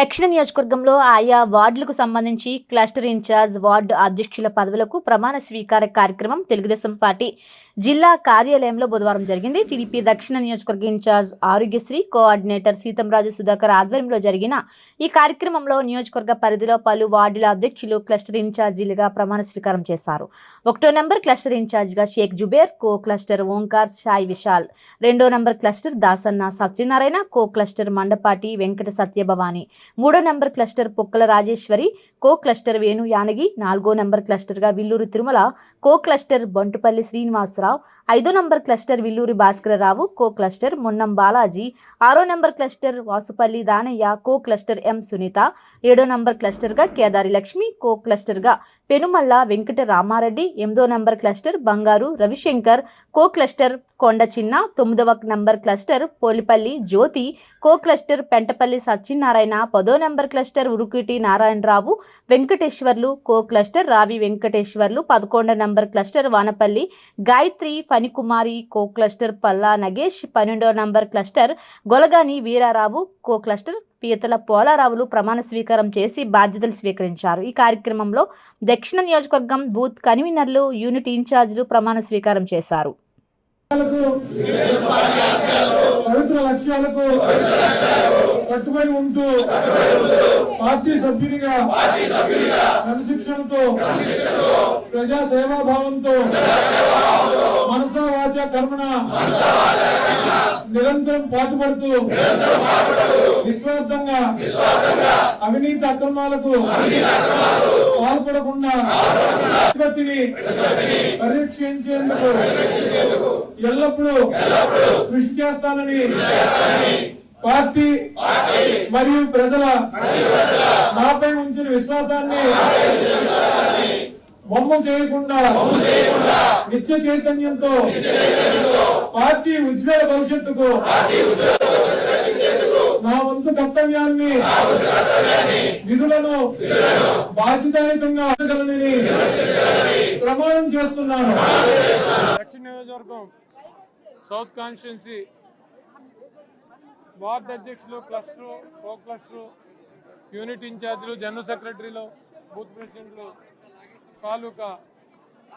దక్షిణ నియోజకవర్గంలో ఆయా వార్డులకు సంబంధించి క్లస్టర్ ఇన్ఛార్జ్ వార్డు అధ్యక్షుల పదవులకు ప్రమాణ స్వీకార కార్యక్రమం తెలుగుదేశం పార్టీ జిల్లా కార్యాలయంలో బుధవారం జరిగింది. టీడీపీ దక్షిణ నియోజకవర్గ ఇన్ఛార్జ్ ఆరోగ్యశ్రీ కోఆర్డినేటర్ సీతంరాజు సుధాకర్ ఆధ్వర్యంలో జరిగిన ఈ కార్యక్రమంలో నియోజకవర్గ పరిధిలో పలు వార్డుల అధ్యక్షులు క్లస్టర్ ఇన్ఛార్జీలుగా ప్రమాణ స్వీకారం చేశారు. ఒకటో నెంబర్ క్లస్టర్ ఇన్ఛార్జిగా షేక్ జుబేర్ కో క్లస్టర్ ఓంకార్ సాయి విశాల్. రెండో number cluster Dasanna Satyanarayana co cluster Mandapati Venkata Satyabhavani. మూడో number cluster Pokkala Rajeswari co cluster Venu Yanagi నాలుగో నంబర్ క్లస్టర్గా విల్లూరు తిరుమల కో క్లస్టర్ బంటుపల్లి శ్రీనివాసరావు ఐదో number cluster Villuri Bhaskararao co cluster Munnam Balaji ఆరో number cluster Vasupalli Danayya co cluster M Sunitha ఏడో number క్లస్టర్గా Kedari Lakshmi co క్లస్టర్గా పెనుమల్ల వెంకట రామారెడ్డి ఎనిమిదో number cluster బంగారు రవిశంకర్ కో cluster Konda Chinna తొమ్మిదవ number cluster Polipalli Jyothi co cluster Pentapalli Satyanarayana పదో number cluster Urukuti Narayanarao Venkateswarlu co cluster Ravi Venkateswarlu పదకొండో number cluster Vanapalli Gayatri Phanikumari co cluster Palla Nagesh పన్నెండో number cluster Golagani Veerarao co cluster Peetala పోలారావులు ప్రమాణ స్వీకారం చేసి బాధ్యతలు స్వీకరించారు. ఈ కార్యక్రమంలో దక్షిణ నియోజకవర్గం బూత్ కన్వీనర్లు యూనిట్ ఇన్ఛార్జీలు ప్రమాణ స్వీకారం చేశారు. పవిత్ర లక్ష్యాలకు కట్టుబడి ఉంటూ పార్టీ సభ్యునిగా క్రమశిక్షణతో ప్రజా సేవాభావంతో మనసా వాచ కర్మణ నిరంతరం పాటుపడుతూ నిస్వార్థంగా అవినీతి అక్రమాలకు పాల్పడకుండా పరీక్షించేందుకు ఎల్లప్పుడూ కృషి చేస్తానని పార్టీ మరియు ప్రజల నాపై ఉంచిన విశ్వాసాన్ని బొమ్మ చేయకుండా నిత్య చైతన్యంతో పార్టీ ఉజ్వల భవిష్యత్తుకు నా వంతు కర్తవ్యాన్ని విధులను బాధ్యతాయుతంగా ప్రమాణం చేస్తున్నాను. దక్షిణ నియోజకవర్గం సౌత్ కాన్స్టిట్యున్సీ వార్డ్ అధ్యక్షులు క్లస్టర్ కో క్లస్టర్ యూనిట్ ఇన్ఛార్జీలు జనరల్ సెక్రటరీలు బూత్ ప్రెసిడెంట్లు తాలూకా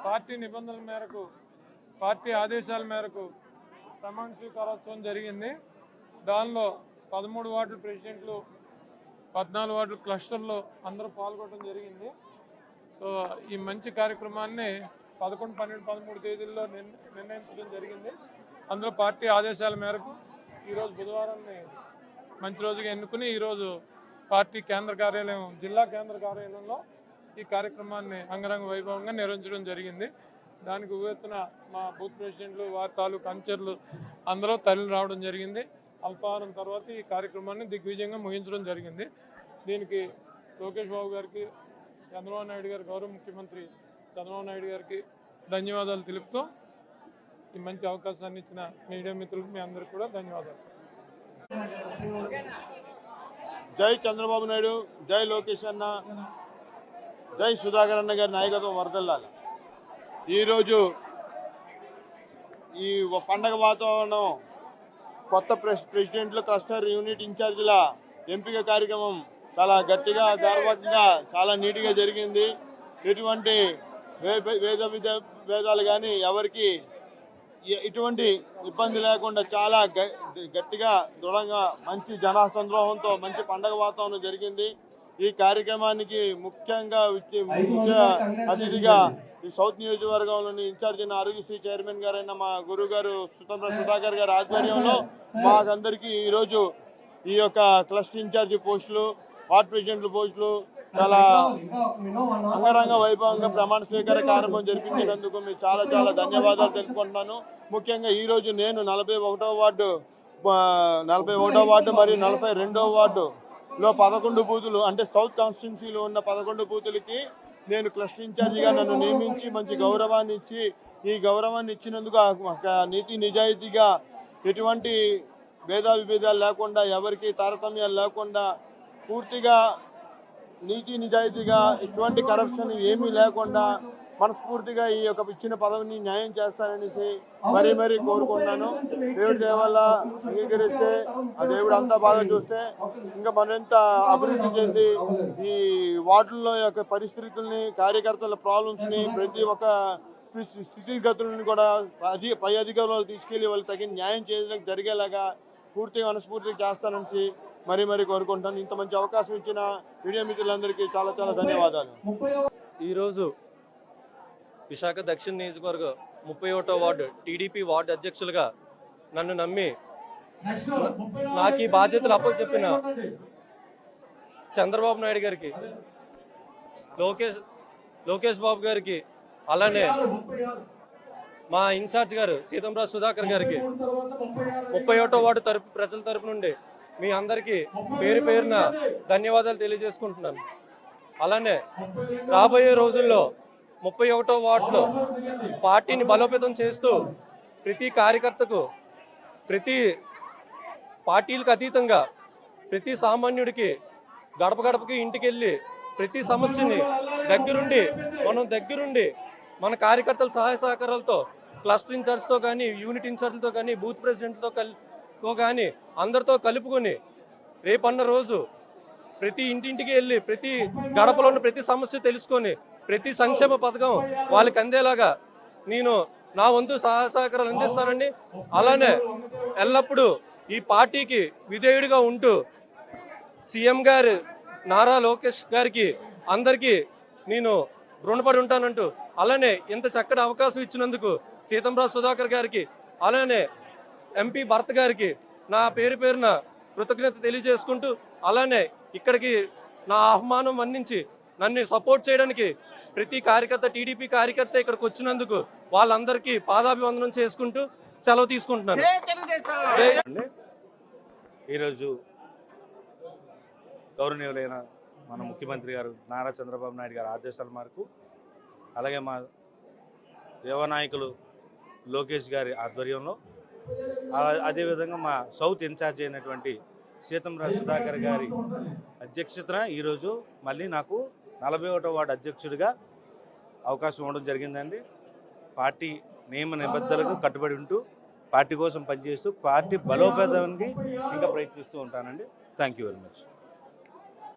పార్టీ నిబంధనల మేరకు పార్టీ ఆదేశాల మేరకు ప్రమాణ స్వీకారోత్సవం జరిగింది. దానిలో పదమూడు వార్డు ప్రెసిడెంట్లు పద్నాలుగు వార్డు క్లస్టర్లో అందరూ పాల్గొనడం జరిగింది. సో ఈ మంచి కార్యక్రమాన్ని పదకొండు పన్నెండు పదమూడు తేదీల్లో నిర్ణయించడం జరిగింది. అందులో పార్టీ ఆదేశాల మేరకు ఈరోజు బుధవారాన్ని మంచి రోజుగా ఎన్నుకుని ఈరోజు పార్టీ కేంద్ర కార్యాలయం జిల్లా కేంద్ర కార్యాలయంలో ఈ కార్యక్రమాన్ని అంగరంగ వైభవంగా నిర్వహించడం జరిగింది. దానికి ఉవ్వెత్తున మా బూత్ ప్రెసిడెంట్లు వారి తాలూకు అంచర్లు అందరూ తల్లి రావడం జరిగింది. అల్పాహారం తర్వాత ఈ కార్యక్రమాన్ని దిగ్విజయంగా ముగించడం జరిగింది. దీనికి లోకేష్ బాబు గారికి చంద్రబాబు నాయుడు గారు గౌరవ ముఖ్యమంత్రి చంద్రబాబు నాయుడు గారికి ధన్యవాదాలు తెలుపుతూ ఈ మంచి అవకాశాన్ని ఇచ్చిన మీడియా మిత్రులకు మీ అందరికీ కూడా ధన్యవాదాలు. జై చంద్రబాబు నాయుడు జై లోకేష్ అన్న జై సుధాకర్ అన్న గారి నాయకత్వం వరదల్లాలి ఈరోజు ఈ పండగ వాతావరణం కొత్త ప్రెస్ ప్రెసిడెంట్లు క్లస్టర్ యూనిట్ ఇన్ఛార్జీల ఎంపిక కార్యక్రమం చాలా గట్టిగా గర్వంగా చాలా నీట్గా జరిగింది. ఎటువంటి వే- వేద విధ భేదాలు కానీ ఎవరికి ఇటువంటి ఎటువంటి ఇబ్బంది లేకుండా చాలా గ- గట్టిగా దృఢంగా మంచి జనసంద్రోహంతో మంచి పండగ వాతావరణం జరిగింది. ఈ కార్యక్రమానికి ముఖ్యంగా ముఖ్య అతిథిగా ఈ సౌత్ నియోజకవర్గంలోని ఇన్ఛార్జ్ అయిన ఆరోగ్యశ్రీ చైర్మన్ గారైన మా గురువు గారు సుతంత్ర సుధాకర్ గారి ఆధ్వర్యంలో మాకందరికీ ఈరోజు ఈ యొక్క క్లస్టర్ ఇన్ఛార్జి పోస్టులు వార్డ్ ప్రెసిడెంట్ల పోస్టులు చాలా అంగరంగ వైభవంగా ప్రమాణ స్వీకార కార్యక్రమం జరిపించినందుకు మీకు చాలా చాలా ధన్యవాదాలు తెలుపుకుంటున్నాను. ముఖ్యంగా ఈ రోజు నేను నలభై ఒకటో వార్డు నలభై ఒకటో వార్డు మరియు నలభై రెండో వార్డు లో పదకొండు బూతులు అంటే సౌత్ కాన్స్టిట్యున్సీలో ఉన్న పదకొండు బూతులకి నేను క్లస్టర్ ఇన్ఛార్జిగా నన్ను నియమించి మంచి గౌరవాన్ని ఇచ్చి ఈ గౌరవాన్ని ఇచ్చినందుకు నీతి నిజాయితీగా ఎటువంటి భేద విభేదాలు లేకుండా ఎవరికి తారతమ్యాలు లేకుండా పూర్తిగా నీతి నిజాయితీగా ఎటువంటి కరప్షన్ ఏమీ లేకుండా మనస్ఫూర్తిగా ఈ యొక్క ఇచ్చిన పదవిని న్యాయం చేస్తారనేసి మరీ మరీ కోరుకుంటున్నాను. దేవుడి దేవల్ల అంగీకరిస్తే ఆ దేవుడు అంతా బాగా చూస్తే ఇంకా మరింత అభివృద్ధి చెంది ఈ వార్డుల్లో యొక్క పరిస్థితుల్ని కార్యకర్తల ప్రాబ్లమ్స్ని ప్రతి ఒక్క స్థితిగతులను కూడా అధి పై అధికారులు తీసుకెళ్ళి వాళ్ళు తగిన న్యాయం చేయడానికి జరిగేలాగా పూర్తిగా మనస్ఫూర్తిగా చేస్తానని మరీ మరీ కోరుకుంటాను. ఇంత మంచి అవకాశం ఇచ్చిన మీడియా మిత్రులందరికీ చాలా చాలా ధన్యవాదాలు. ఈరోజు విశాఖ దక్షిణ నియోజకవర్గం ముప్పై ఒకటో వార్డు టీడీపీ వార్డు అధ్యక్షులుగా నన్ను నమ్మి నాకు ఈ బాధ్యతలు అప్పచెప్పిన చంద్రబాబు నాయుడు గారికి లోకేష్ లోకేష్ బాబు గారికి అలానే మా ఇన్ఛార్జ్ గారు సీతంరాజ్ సుధాకర్ గారికి ముప్పై ఒకటో వార్డు తరపు ప్రజల తరపు నుండి మీ అందరికీ పేరు పేరున ధన్యవాదాలు తెలియజేసుకుంటున్నాను. అలానే రాబోయే రోజుల్లో ముప్పై ఒకటో వార్డులో పార్టీని బలోపేతం చేస్తూ ప్రతి కార్యకర్తకు ప్రతి పార్టీలకు అతీతంగా ప్రతి సామాన్యుడికి గడప గడపకి ఇంటికి వెళ్ళి ప్రతి సమస్యని దగ్గరుండి మనం దగ్గరుండి మన కార్యకర్తల సహాయ సహకారాలతో క్లస్టర్ ఇన్ఛార్జ్తో కానీ యూనిట్ ఇన్ఛార్జ్లతో కానీ బూత్ ప్రెసిడెంట్తో కలిసి తో కానీ అందరితో కలుపుకొని రేపన్న రోజు ప్రతి ఇంటింటికి వెళ్ళి ప్రతి గడపలో ఉన్న ప్రతి సమస్య తెలుసుకొని ప్రతి సంక్షేమ పథకం వాళ్ళకి అందేలాగా నేను నా వంతు సహాయ సహకారాలు అందిస్తానండి. అలానే ఎల్లప్పుడూ ఈ పార్టీకి విధేయుడిగా ఉంటూ సీఎం గారు నారా లోకేష్ గారికి అందరికీ నేను రుణపడి ఉంటానంటూ అలానే ఇంత చక్కటి అవకాశం ఇచ్చినందుకు సీతంరాజు సుధాకర్ గారికి అలానే ఎంపీ భరత్ గారికి నా పేరు పేరున కృతజ్ఞత తెలియజేసుకుంటూ అలానే ఇక్కడికి నా ఆహ్వానం అందించి నన్ను సపోర్ట్ చేయడానికి ప్రతి కార్యకర్త టీడీపీ కార్యకర్త ఇక్కడికి వచ్చినందుకు వాళ్ళందరికీ పాదాభివందనం చేసుకుంటూ సెలవు తీసుకుంటున్నాను. ఈరోజు గౌరవనీయులైన మన ముఖ్యమంత్రి గారు నారా చంద్రబాబు నాయుడు గారి ఆదేశాల మేరకు అలాగే మా యువ నాయకులు లోకేష్ గారి ఆధ్వర్యంలో అదేవిధంగా మా సౌత్ ఇన్ఛార్జ్ అయినటువంటి సీతంరాజు సుధాకర్ గారి అధ్యక్షతన ఈరోజు మళ్ళీ నాకు నలభై ఒకటో వార్డు అధ్యక్షుడిగా అవకాశం ఇవ్వడం జరిగిందండి. పార్టీ నియమ నిబద్ధతలకు కట్టుబడి ఉంటూ పార్టీ కోసం పనిచేస్తూ పార్టీ బలోపేతానికి ఇంకా ప్రయత్నిస్తూ ఉంటానండి. Thank you very much